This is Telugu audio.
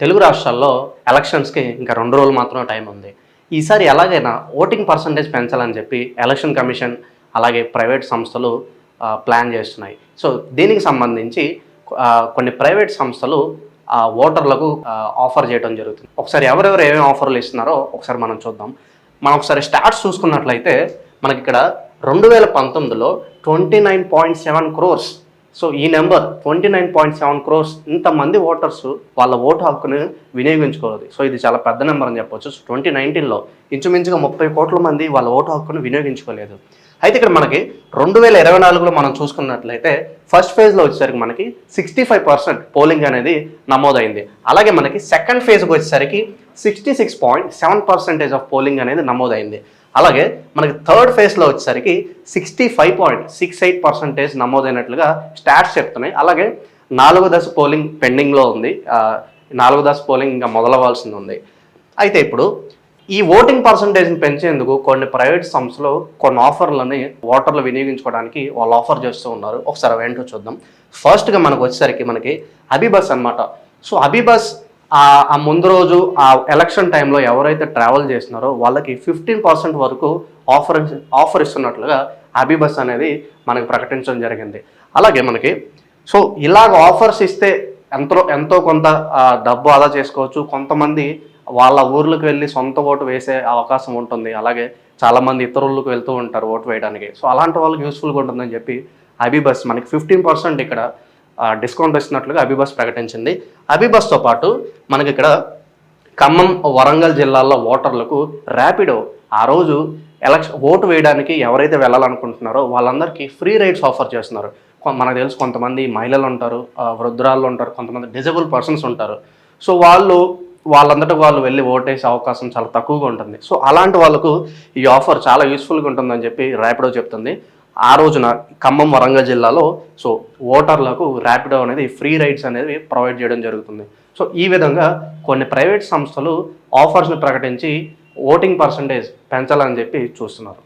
తెలుగు రాష్ట్రాల్లో ఎలక్షన్స్కి ఇంకా రెండు రోజులు మాత్రమే టైం ఉంది. ఈసారి ఎలాగైనా ఓటింగ్ పర్సంటేజ్ పెంచాలని చెప్పి ఎలక్షన్ కమిషన్ అలాగే ప్రైవేట్ సంస్థలు ప్లాన్ చేస్తున్నాయి. సో దీనికి సంబంధించి కొన్ని ప్రైవేట్ సంస్థలు ఓటర్లకు ఆఫర్ చేయడం జరుగుతుంది. ఒకసారి ఎవరెవరు ఏమేమి ఆఫర్లు ఇస్తున్నారో ఒకసారి మనం చూద్దాం. మనం ఒకసారి స్టార్ట్స్ చూసుకున్నట్లయితే మనకి ఇక్కడ రెండు వేల పంతొమ్మిదిలో twenty nine point seven crores so ఈ number twenty nine point seven crores ఇంతమంది ఓటర్స్ వాళ్ళ ఓటు హక్కును వినియోగించుకోవాలి. సో ఇది చాలా పెద్ద నెంబర్ అని చెప్పొచ్చు. సో ట్వంటీ నైన్టీన్లో ఇంచుమించుగా ముప్పై కోట్ల మంది వాళ్ళ ఓటు హక్కును వినియోగించుకోలేదు. అయితే ఇక్కడ మనకి రెండు వేల ఇరవై నాలుగులో మనం చూసుకున్నట్లయితే ఫస్ట్ ఫేజ్లో వచ్చేసరికి మనకి సిక్స్టీ ఫైవ్ పర్సెంట్ పోలింగ్ అనేది నమోదైంది. అలాగే మనకి సెకండ్ ఫేజ్కి వచ్చేసరికి sixty six point seven percentage of polling అనేది నమోదైంది. అలాగే మనకి థర్డ్ ఫేజ్లో వచ్చేసరికి sixty five point six eight percentage నమోదైనట్లుగా stats చెప్తున్నాయి. అలాగే నాలుగో దశ పోలింగ్ పెండింగ్లో ఉంది. నాలుగు నాలుగో దశ పోలింగ్ ఇంకా మొదలవ్వాల్సింది ఉంది. అయితే ఇప్పుడు ఈ ఓటింగ్ పర్సంటేజ్ని పెంచేందుకు కొన్ని ప్రైవేట్ సంస్థలు కొన్ని ఆఫర్లని ఓటర్లు వినియోగించుకోవడానికి వాళ్ళు ఆఫర్ చేస్తూ ఉన్నారు. ఒకసారి అవి ఏంటో చూద్దాం. ఫస్ట్గా మనకు వచ్చేసరికి మనకి అబిబస్ అన్నమాట. సో అబిబస్ ఆ ముందు రోజు ఆ ఎలక్షన్ టైంలో ఎవరైతే ట్రావెల్ చేస్తున్నారో వాళ్ళకి ఫిఫ్టీన్ పర్సెంట్ వరకు ఆఫర్ ఆఫర్ ఇస్తున్నట్లుగా అబిబస్ అనేది మనకు ప్రకటించడం జరిగింది. అలాగే మనకి సో ఇలాగ ఆఫర్స్ ఇస్తే ఎంతో ఎంతో కొంత డబ్బు ఆదా చేసుకోవచ్చు. కొంతమంది వాళ్ళ ఊర్లకు వెళ్ళి సొంత ఓటు వేసే అవకాశం ఉంటుంది. అలాగే చాలామంది ఇతరులకు వెళ్తూ ఉంటారు ఓటు వేయడానికి. సో అలాంటి వాళ్ళకి యూస్ఫుల్గా ఉంటుందని చెప్పి అబిబస్ మనకి ఫిఫ్టీన్ పర్సెంట్ ఇక్కడ డిస్కౌంట్ ఇస్తున్నట్లుగా అబిబస్ ప్రకటించింది. అబిబస్తో పాటు మనకి ఇక్కడ ఖమ్మం వరంగల్ జిల్లాల్లో ఓటర్లకు ర్యాపిడో ఆ రోజు ఎలక్షన్ ఓటు వేయడానికి ఎవరైతే వెళ్ళాలనుకుంటున్నారో వాళ్ళందరికీ ఫ్రీ రైడ్స్ ఆఫర్ చేస్తున్నారు. కొ- మనకు తెలుసు కొంతమంది మహిళలు ఉంటారు వృద్ధురాళ్ళు ఉంటారు కొంతమంది డిజబుల్ పర్సన్స్ ఉంటారు. సో వాళ్ళు వాళ్ళంతటా వాళ్ళు వెళ్ళి ఓటేసే అవకాశం చాలా తక్కువగా ఉంటుంది. సో అలాంటి వాళ్ళకు ఈ ఆఫర్ చాలా యూస్ఫుల్గా ఉంటుందని చెప్పి ర్యాపిడో చెప్తుంది. ఆ రోజున ఖమ్మం వరంగల్ జిల్లాలో సో ఓటర్లకు ర్యాపిడో అనేది ఫ్రీ రైడ్స్ అనేది ప్రొవైడ్ చేయడం జరుగుతుంది. సో ఈ విధంగా కొన్ని ప్రైవేట్ సంస్థలు ఆఫర్స్ని ప్రకటించి ఓటింగ్ పర్సంటేజ్ పెంచాలని చెప్పి చూస్తున్నారు.